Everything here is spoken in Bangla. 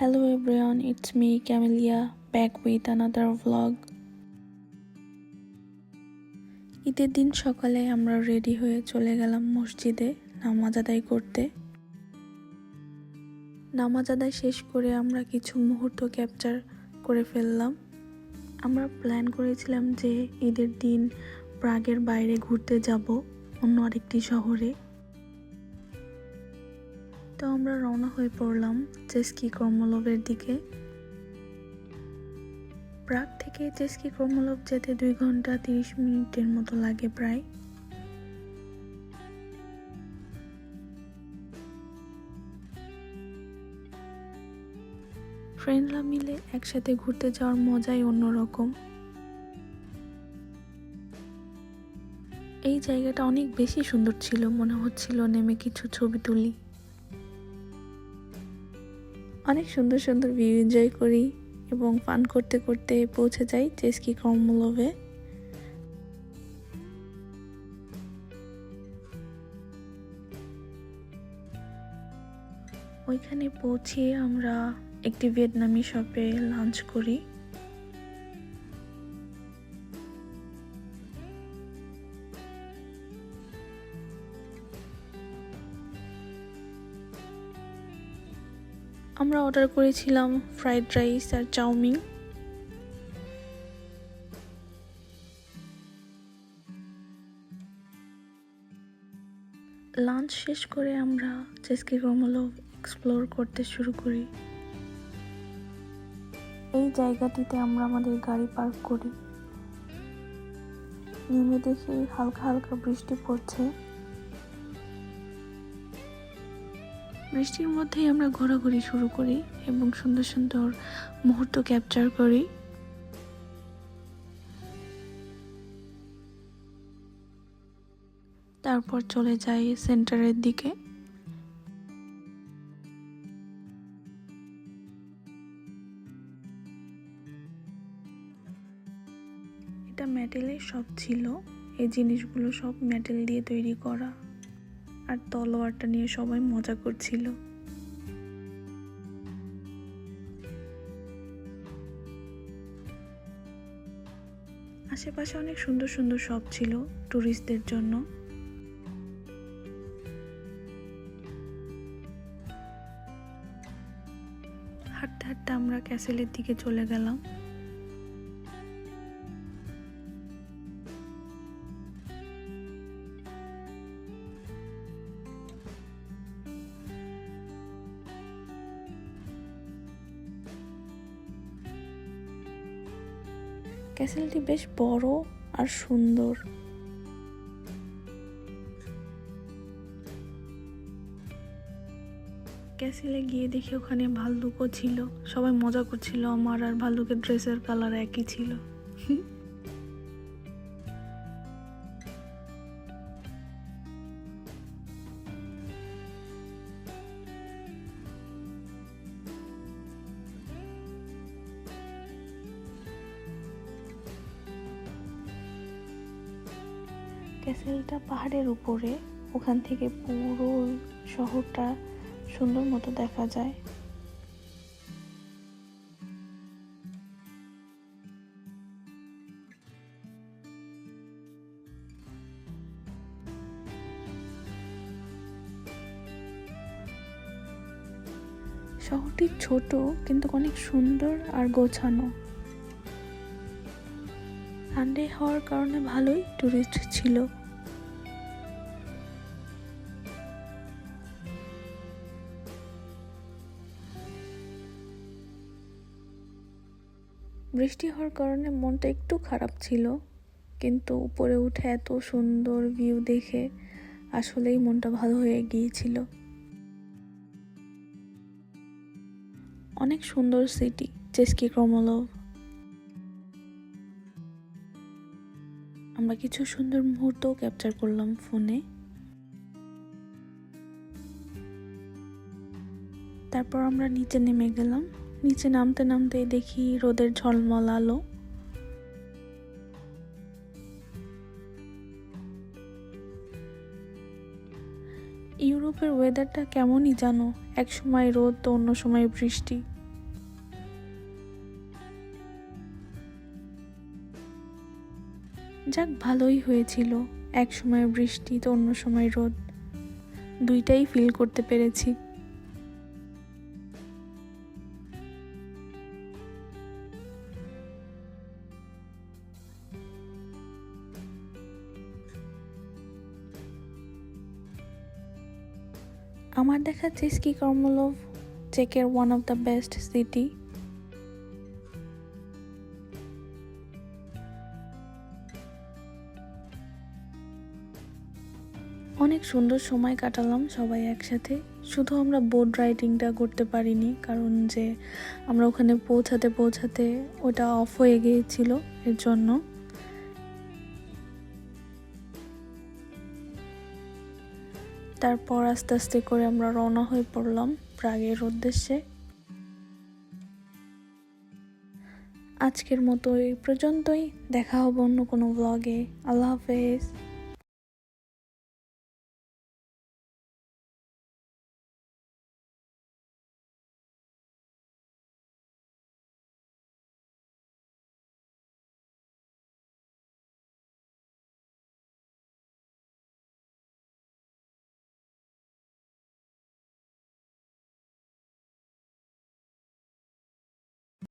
Hello everyone, it's me Camelia back with another vlog. ঈদের দিন সকালে আমরা রেডি হয়ে চলে গেলাম মসজিদে নামাজ আদায় করতে। নামাজ আদায় শেষ করে আমরা কিছু মুহূর্ত ক্যাপচার করে ফেললাম। আমরা প্ল্যান করেছিলাম যে ঈদের দিন প্রাগের বাইরে ঘুরতে যাব অন্য আরেকটি শহরে। তো আমরা রওনা হয়ে পড়লাম চেস্কি কর্মলবের দিকে। প্রাগ থেকে চেস্কি কর্মলব যেতে দুই ঘণ্টা তিরিশ মিনিটের মতো লাগে প্রায়। ফ্রেন্ডরা মিলে একসাথে ঘুরতে যাওয়ার মজাই অন্যরকম। এই জায়গাটা অনেক বেশি সুন্দর ছিল, মনে হচ্ছিল নেমে কিছু ছবি তুলি। অনেক সুন্দর সুন্দর ভিউ এনজয় করি এবং ফান করতে করতে পৌঁছে যাই চেস্কি কর্মলোভে ওইখানে পৌঁছে আমরা একটি ভিয়েতনামি শপে লাঞ্চ করি। আমরা অর্ডার করেছিলাম ফ্রাইড রাইস আর চাউমিন। লাঞ্চ শেষ করে আমরা চেস্কি কমলো এক্সপ্লোর করতে শুরু করি। এই জায়গাটিতে আমরা আমাদের গাড়ি পার্ক করি। নেমে দেখি হালকা হালকা বৃষ্টি পড়ছে। বৃষ্টির মধ্যেই আমরা ঘোরাঘুরি শুরু করি এবং সুন্দর সুন্দর মুহূর্ত ক্যাপচার করি। তারপর চলে যাই সেন্টারের দিকে। এটা মেটেলের সব ছিল। এই জিনিসগুলো সব মেটেল দিয়ে তৈরি করা। আর তলোয়ারটা নিয়ে সবাই মজা করছিল। আশেপাশে অনেক সুন্দর সুন্দর শপ ছিল ট্যুরিস্টদের জন্য। হাঁটতে হাঁটতে আমরা ক্যাসেলের দিকে চলে গেলাম। ক্যাসেলটি বেশ বড় আর সুন্দর। ক্যাসেলে গিয়ে দেখি ওখানে ভাল্লুকও ছিল। সবাই মজা করছিল, আমার আর ভাল্লুকের ড্রেসের কালার একই ছিল। ক্যাসেলটা পাহাড়ের উপরে, ওখান থেকে পুরো শহরটা সুন্দর মতো দেখা যায়। শহরটি ছোট, কিন্তু অনেক সুন্দর আর গোছানো। সানডে হওয়ার কারণে ভালোই টুরিস্ট ছিল। বৃষ্টি হওয়ার কারণে মনটা একটু খারাপ ছিল, কিন্তু উপরে উঠে এত সুন্দর ভিউ দেখে আসলেই মনটা ভালো হয়ে গিয়েছিল। অনেক সুন্দর সিটি চেস্কি ক্রমলভ আমরা কিছু সুন্দর মুহূর্ত ক্যাপচার করলাম ফোনে তারপর আমরা নিচে নেমে গেলাম। নিচে নামতে নামতে দেখি রোদের ঝলমল আলো। ইউরোপের ওয়েদারটা কেমনই জানো? এক সময় রোদ তো অন্য সময় বৃষ্টি। যাক, ভালোই হয়েছিল। এক সময় বৃষ্টি, তো অন্য সময় রোদ। দুইটাই ফিল করতে পেরেছি। আমার দেখা চেস্কি কর্মলভ চেকের one of the best city অনেক সুন্দর সময় কাটালাম সবাই একসাথে। শুধু আমরা বোট রাইডিংটা করতে পারিনি, কারণ যে আমরা ওখানে পৌঁছাতে পৌঁছাতে ওটা অফ হয়ে গিয়েছিল, এর জন্য। তারপর আস্তে আস্তে করে আমরা রওনা হয়ে পড়লাম প্রাগের উদ্দেশ্যে। আজকের মতো এই পর্যন্তই, দেখা হবে অন্য কোনো ব্লগে আল্লাহ হাফেজ।